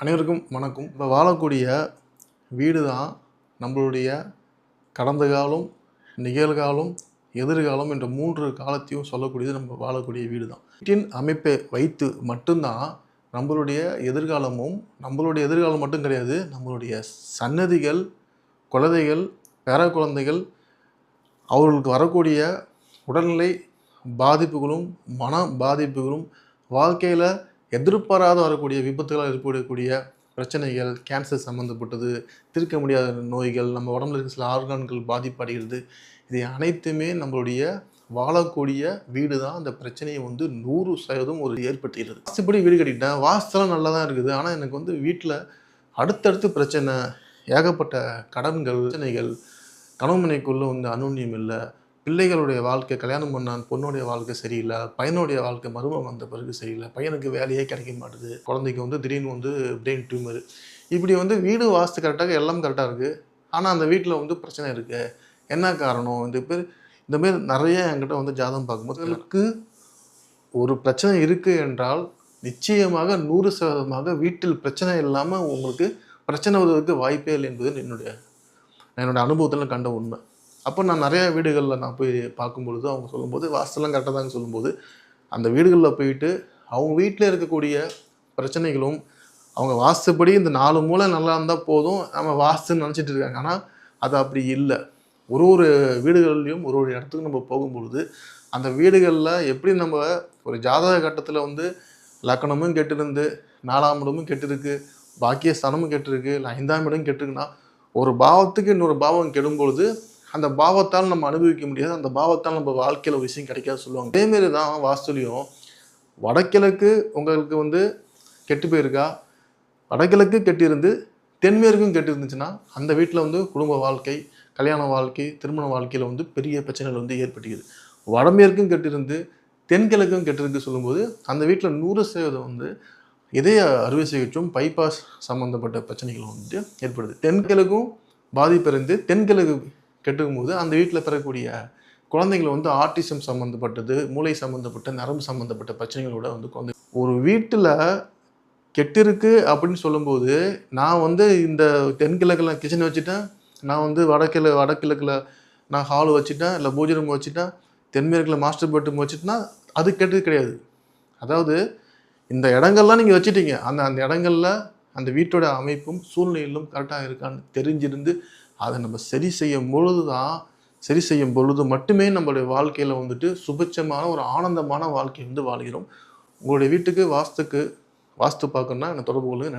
அனைவருக்கும் வணக்கம். இப்போ வாழக்கூடிய வீடு தான் நம்மளுடைய கடந்த காலம் நிகழ்காலம் எதிர்காலம் என்ற மூன்று காலத்தையும் சொல்லக்கூடியது நம்ம வாழக்கூடிய வீடு தான் வீட்டின் அமைப்பை வைத்து மட்டும்தான் நம்மளுடைய எதிர்காலமும் நம்மளுடைய எதிர்காலம் மட்டும் கிடையாது நம்மளுடைய சன்னதிகள் குழந்தைகள் பேர குழந்தைகள் அவர்களுக்கு வரக்கூடிய உடல்நிலை பாதிப்புகளும் மன பாதிப்புகளும் வாழ்க்கையில் எதிர்பாராத வரக்கூடிய விபத்துகளால் ஏற்படக்கூடிய பிரச்சனைகள் கேன்சர் சம்மந்தப்பட்டது தீர்க்க முடியாத நோய்கள் நம்ம உடம்புல இருக்க சில ஆர்கான்கள் பாதிப்படைகிறது இதை அனைத்துமே நம்மளுடைய வாழக்கூடிய வீடு தான் அந்த பிரச்சனையை வந்து நூறு சதவீதம் ஒரு ஏற்படுத்துகிறது. வாசிப்படி வீடு கட்டிட்டேன் வாசலாம் நல்லா தான் இருக்குது. ஆனால் எனக்கு வந்து வீட்டில் அடுத்தடுத்து பிரச்சனை ஏகப்பட்ட கடன்கள் பிரச்சனைகள் கணவனைக்குள்ளே வந்து அனுன்யம் இல்லை. பிள்ளைகளுடைய வாழ்க்கை கல்யாணம் பண்ணான் பொண்ணுடைய வாழ்க்கை சரியில்லை பையனுடைய வாழ்க்கை மருமம் வந்த பிறகு சரியில்லை பையனுக்கு வேலையே கிடைக்க மாட்டுது குழந்தைக்கு வந்து திடீர்னு வந்து பிரெயின் டியூமர் இப்படி வந்து வீடு வாஸ்து கரெக்டாக எல்லாம் கரெக்டாக இருக்குது ஆனால் அந்த வீட்டில் வந்து பிரச்சனை இருக்குது என்ன காரணம்? இந்த பேர் இந்த மாதிரி நிறைய என்கிட்ட வந்து ஜாதகம் பார்க்கும்போது எனக்கு ஒரு பிரச்சனை இருக்குது என்றால் நிச்சயமாக நூறு சதவீதமாக வீட்டில் பிரச்சனை இல்லாமல் உங்களுக்கு பிரச்சனை வருவதற்கு வாய்ப்பே இல்லை என்பது என்னுடைய என்னோடய அனுபவத்தில் கண்ட உண்மை. அப்போ நான் நிறைய வீடுகளில் நான் போய் பார்க்கும்பொழுது அவங்க சொல்லும்போது வாஸ்துலாம் கரெக்டாக தாங்க சொல்லும்போது அந்த வீடுகளில் போயிட்டு அவங்க வீட்டில் இருக்கக்கூடிய பிரச்சனைகளும் அவங்க வாஸ்துப்படி இந்த நாலு மூலை நல்லா இருந்தால் போதும் நம்ம வாஸ்துன்னு நினச்சிட்டு இருக்காங்க. ஆனால் அது அப்படி இல்லை. ஒரு ஒரு வீடுகள்லையும் ஒரு ஒரு இடத்துக்கு நம்ம போகும்பொழுது அந்த வீடுகளில் எப்படி நம்ம ஒரு ஜாதக கட்டத்தில் வந்து லக்கணமும் கெட்டிருந்து நாலாம் இடமும் கெட்டிருக்கு பாக்கிய ஸ்தானமும் கெட்டிருக்கு இல்லை ஐந்தாம் இடம் கெட்டிருக்குன்னா ஒரு பாவத்துக்கு இன்னொரு பாவம் கெடும் பொழுது அந்த பாவத்தால் நம்ம அனுபவிக்க முடியாது. அந்த பாவத்தால் நம்ம வாழ்க்கையில் ஒரு விஷயம் கிடைக்காது சொல்லுவாங்க. அதேமாரி தான் வாஸ்துலையும் வடகிழக்கு உங்களுக்கு வந்து கெட்டு போயிருக்கா? வடகிழக்கு கெட்டிருந்து தென்மேற்கும் கெட்டு இருந்துச்சுன்னா அந்த வீட்டில் வந்து குடும்ப வாழ்க்கை கல்யாண வாழ்க்கை திருமண வாழ்க்கையில் வந்து பெரிய பிரச்சனைகள் வந்து ஏற்பட்டுக்குது. வடமேற்கும் கெட்டிருந்து தென்கிழக்கும் கெட்டிருக்கு சொல்லும்போது அந்த வீட்டில் நூறு சதவீதம் வந்து இதய அறுவை சிகிச்சையும் பைபாஸ் சம்மந்தப்பட்ட பிரச்சனைகள் வந்து ஏற்படுது. தென்கிழக்கும் பாதிப்பிருந்து தென்கிழக்கு கெட்டுக்கும் போது அந்த வீட்டில் பெறக்கூடிய குழந்தைகள் வந்து ஆர்டிசம் சம்மந்தப்பட்டது மூளை சம்மந்தப்பட்ட நரம்பு சம்மந்தப்பட்ட பிரச்சனைகளோட வந்து குழந்தை ஒரு வீட்டில் கெட்டிருக்கு அப்படின்னு சொல்லும்போது நான் வந்து இந்த தென்கிழக்கில் கிச்சன் வச்சுட்டேன். நான் வந்து வடக்கில் வடகிழக்கில் நான் ஹால் வச்சுட்டேன் இல்லை பூஜை ரூம் வச்சுட்டேன். தென்மேற்கில் மாஸ்டர் பெட்ரூம் வச்சுட்டேன்னா அது கெட்டது கிடையாது. அதாவது இந்த இடங்கள்லாம் நீங்கள் வச்சுட்டீங்க. அந்த அந்த இடங்கள்ல அந்த வீட்டோட அமைப்பும் சூழ்நிலையிலும் கரெக்டாக இருக்கான்னு தெரிஞ்சிருந்து அதை நம்ம சரி செய்யும் பொழுது தான் சரி செய்யும் பொழுது மட்டுமே நம்மளுடைய வாழ்க்கையில் வந்துட்டு சுபிட்சமான ஒரு ஆனந்தமான வாழ்க்கை வந்து வாழ்கிறோம். உங்களுடைய வீட்டுக்கு வாஸ்துக்கு வாஸ்து பார்க்கணுன்னா என்னை தொடர்பு கொள்ளுங்க. நன்றி.